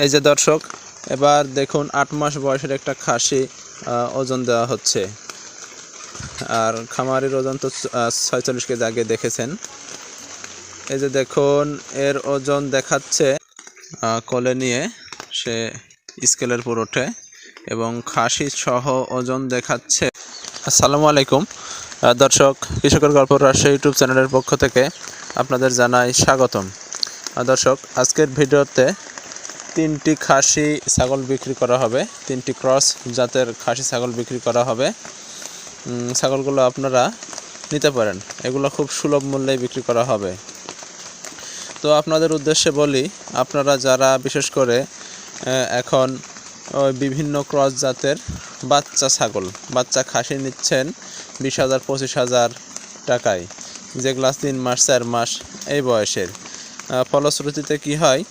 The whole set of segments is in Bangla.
এই যে দর্শক, এবার দেখুন আট মাস বয়সের একটা খাসি ওজন দেওয়া হচ্ছে। আর খামারির ওজন তো ছয়চল্লিশ কেজি আগে দেখেছেন। এই যে দেখুন, এর ওজন দেখাচ্ছে কোলে নিয়ে, সে স্কেলের উপর ওঠে এবং খাসি সহ ওজন দেখাচ্ছে। আসসালামু আলাইকুম। দর্শক, কৃষকের গল্প রাজশাহী ইউটিউব চ্যানেলের পক্ষ থেকে আপনাদের জানাই স্বাগতম। দর্শক, আজকের ভিডিওতে তিনটি খাসি ছাগল বিক্রি করা হবে। তিনটি ক্রস জাতের খাসি ছাগল বিক্রি করা হবে। ছাগলগুলো আপনারা নিতে পারেন। এগুলো খুব সুলভ মূল্যে বিক্রি করা হবে। তো আপনাদের উদ্দেশ্যে বলি, আপনারা যারা বিশেষ করে এখন বিভিন্ন ক্রস জাতের বাচ্চা ছাগল, বাচ্চা খাসি নিচ্ছেন বিশ হাজার, পঁচিশ হাজার টাকায় যেগুলা তিন মাস, চার মাস এই বয়সের। ফলশ্রুতিতে কি হয়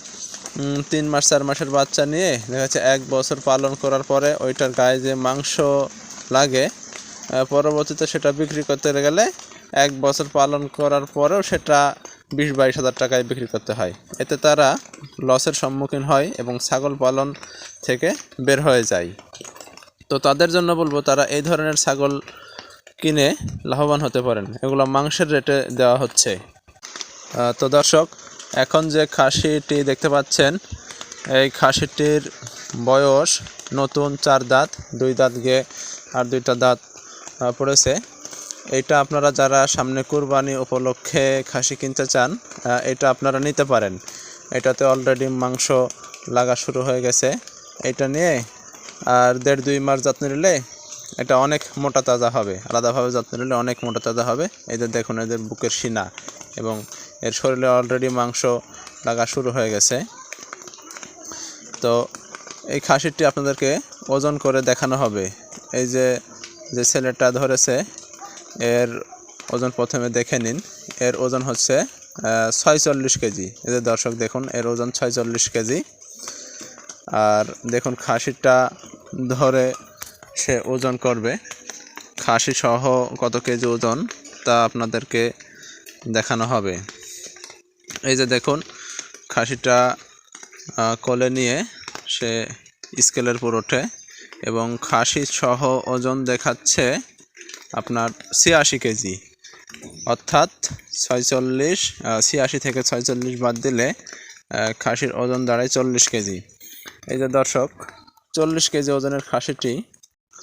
তিন মাস, চার মাসের বাচ্চা নিয়ে দেখা যাচ্ছে এক বছর পালন করার পরে ওইটার গায়ে যে মাংস লাগে পরবর্তীতে সেটা বিক্রি করতে গেলে এক বছর পালন করার পরেও সেটা বিশ, বাইশ হাজার টাকায় বিক্রি করতে হয়। এতে তারা লসের সম্মুখীন হয় এবং ছাগল পালন থেকে বের হয়ে যায়। তো তাদের জন্য বলব, তারা এই ধরনের ছাগল কিনে লাভবান হতে পারেন। এগুলো মাংসের রেটে দেওয়া হচ্ছে। তো দর্শক এখন যে খাসিটি দেখতে পাচ্ছেন, এই খাসিটির বয়স নতুন চার দাঁত, দুই দাঁত গে আর দুইটা দাঁত পড়েছে। এটা আপনারা যারা সামনে কুরবানি উপলক্ষে খাসি কিনতে চান এটা আপনারা নিতে পারেন। এটাতে অলরেডি মাংস লাগা শুরু হয়ে গেছে। এটা নিয়ে আর দেড় দুই মাস যত্ন নিলে এটা অনেক মোটা তাজা হবে। আলাদাভাবে যত্ন নিলে অনেক মোটা তাজা হবে। এদের দেখুন, এদের বুকের সিনা এবং এর শরীরে অলরেডি মাংস লাগা শুরু হয়ে গেছে। তো এই খাসিটি আপনাদেরকে ওজন করে দেখানো হবে। এই যে যে ছেলেটা ধরেছে, এর ওজন প্রথমে দেখে নিন। এর ওজন হচ্ছে ছয়চল্লিশ কেজি। এদের দর্শক দেখুন, এর ওজন ছয়চল্লিশ কেজি। আর দেখুন খাসিটা ধরে সে ওজন করবে। খাসি সহ কত কেজি ওজন তা আপনাদেরকে দেখানো হবে। এই যে দেখুন, খাসিটা কোলে নিয়ে সে স্কেলের উপর ওঠে এবং খাসি সহ ওজন দেখাচ্ছে আপনার ছিয়াশি কেজি। অর্থাৎ ছয়চল্লিশ ছিয়াশি থেকে ছয়চল্লিশ বাদ দিলে খাসির ওজন দাঁড়ায় চল্লিশ কেজি। এই যে দর্শক, চল্লিশ কেজি ওজনের খাসিটি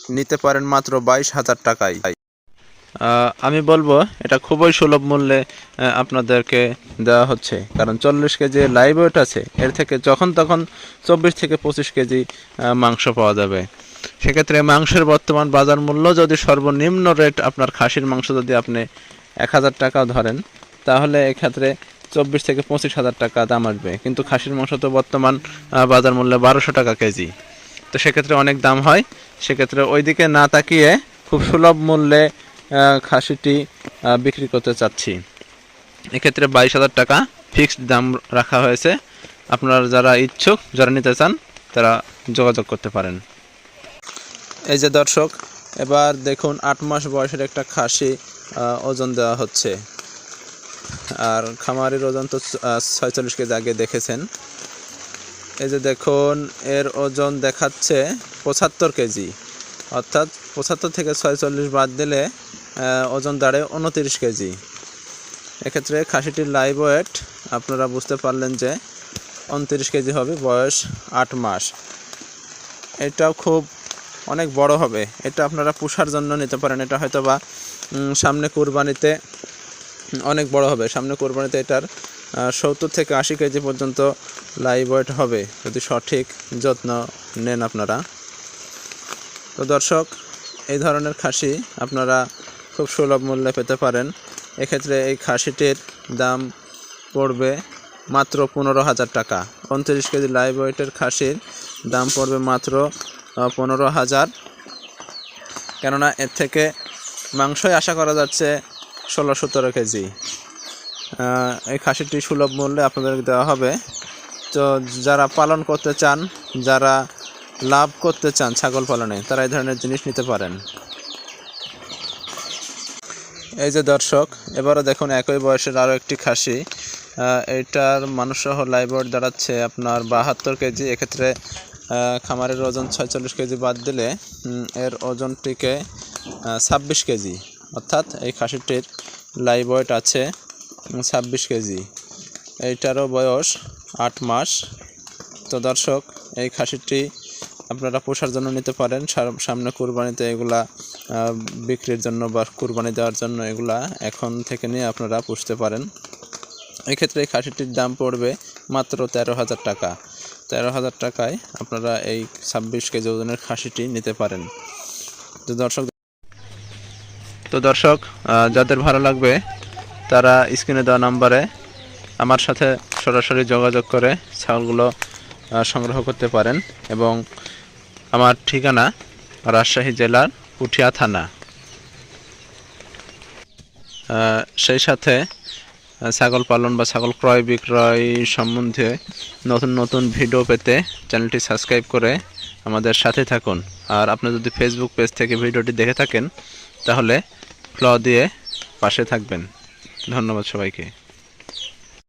নিতে পারেন মাত্র বাইশ হাজার টাকায়। আমি বলব, এটা খুবই সুলভ মূল্যে আপনাদেরকে দেওয়া হচ্ছে। কারণ চল্লিশ কেজি লাইভ ওয়েট আছে, এর থেকে যখন তখন চব্বিশ থেকে পঁচিশ কেজি মাংস পাওয়া যাবে। সেক্ষেত্রে মাংসের বর্তমান বাজার মূল্য যদি সর্বনিম্ন রেট আপনার খাসির মাংস যদি আপনি এক হাজার টাকা ধরেন, তাহলে এক্ষেত্রে চব্বিশ থেকে পঁচিশ হাজার টাকা দাম আসবে। কিন্তু খাসির মাংস তো বর্তমান বাজার মূল্য বারোশো টাকা কেজি। তো সেক্ষেত্রে অনেক দাম হয়। সেক্ষেত্রে ওইদিকে না তাকিয়ে খুব সুলভ মূল্যে খাসিটি বিক্রি করতে চাচ্ছি। এক্ষেত্রে বাইশ হাজার টাকা ফিক্সড দাম রাখা হয়েছে। আপনারা যারা ইচ্ছুক, যারা নিতে চান, তারা যোগাযোগ করতে পারেন। এই যে দর্শক, এবার দেখুন আট মাস বয়সের একটা খাসি ওজন দেওয়া হচ্ছে। আর খামারির ওজন তো ছয়চল্লিশ কেজি আগে দেখেছেন। এই যে দেখুন, এর ওজন দেখাচ্ছে পঁচাত্তর কেজি। অর্থাৎ পঁচাত্তর থেকে ছয়চল্লিশ বাদ দিলে ওজন দাঁড়ায় উনতিরিশ কেজি। এক্ষেত্রে খাসিটির লাইভ ওয়েট আপনারা বুঝতে পারলেন যে উনতিরিশ কেজি হবে, বয়স আট মাস। এটাও খুব অনেক বড় হবে। এটা আপনারা পুষার জন্য নিতে পারেন। এটা হয়তো বা সামনে কোরবানিতে অনেক বড় হবে। সামনে কোরবানিতে এটার সত্তর থেকে আশি কেজি পর্যন্ত লাইভ ওয়েট হবে। যদি সঠিক যত্ন নেন আপনারা। তো দর্শক, এই ধরনের খাসি আপনারা খুব সুলভ মূল্যে পেতে পারেন। এক্ষেত্রে এই খাসিটির দাম পড়বে মাত্র পনেরো হাজার টাকা। উনত্রিশ কেজি লাইভ ওয়েটের খাসির দাম পড়বে মাত্র পনেরো হাজার। কেননা এর থেকে মাংসই আশা করা যাচ্ছে ষোলো সতেরো কেজি। এই খাসিটি সুলভ মূল্যে আপনাদেরকে দেওয়া হবে। তো যারা পালন করতে চান, যারা লাভ করতে চান ছাগল পালনে, তারা এই ধরনের জিনিস নিতে পারেন। এই যে দর্শক এবারও দেখুন একই বয়সের আরও একটি খাসি। আহ, এইটার মানুষসহ ওয়েট দাঁড়াচ্ছে আপনার বাহাত্তর কেজি। এক্ষেত্রে খামারের ওজন ছয়চল্লিশ কেজি বাদ দিলে এর ওজনটিকে ছাব্বিশ কেজি। অর্থাৎ এই খাসিটির লাইভ ওয়েট আছে ছাব্বিশ কেজি। এইটারও বয়স আট মাস। তো দর্শক এই খাসিটি আপনারা পোষার জন্য নিতে পারেন। সামনে কুরবানিতে এগুলা বিক্রির জন্য বা কুরবানি দেওয়ার জন্য এগুলা এখন থেকে নিয়ে আপনারা পুষতে পারেন। এক্ষেত্রে এই খাসিটির দাম পড়বে মাত্র তেরো হাজার টাকা। তেরো হাজার টাকায় আপনারা এই ছাব্বিশ কেজি ওজনের খাসিটি নিতে পারেন। তো দর্শক তো দর্শক যাদের ভালো লাগবে, তারা স্ক্রিনে দেওয়া নাম্বারে আমার সাথে সরাসরি যোগাযোগ করে ছাগলগুলো সংগ্রহ করতে পারেন এবং আমার ঠিকানা রাজশাহী জেলার পুঠিয়া থানা। সেই সাথে ছাগল পালন বা ছাগল ক্রয় বিক্রয় সম্বন্ধে নতুন নতুন ভিডিও পেতে চ্যানেলটি সাবস্ক্রাইব করে আমাদের সাথে থাকুন। আর আপনি যদি ফেসবুক পেজ থেকে ভিডিওটি দেখে থাকেন, তাহলে ফ্ল দিয়ে পাশে থাকবেন। ধন্যবাদ সবাইকে।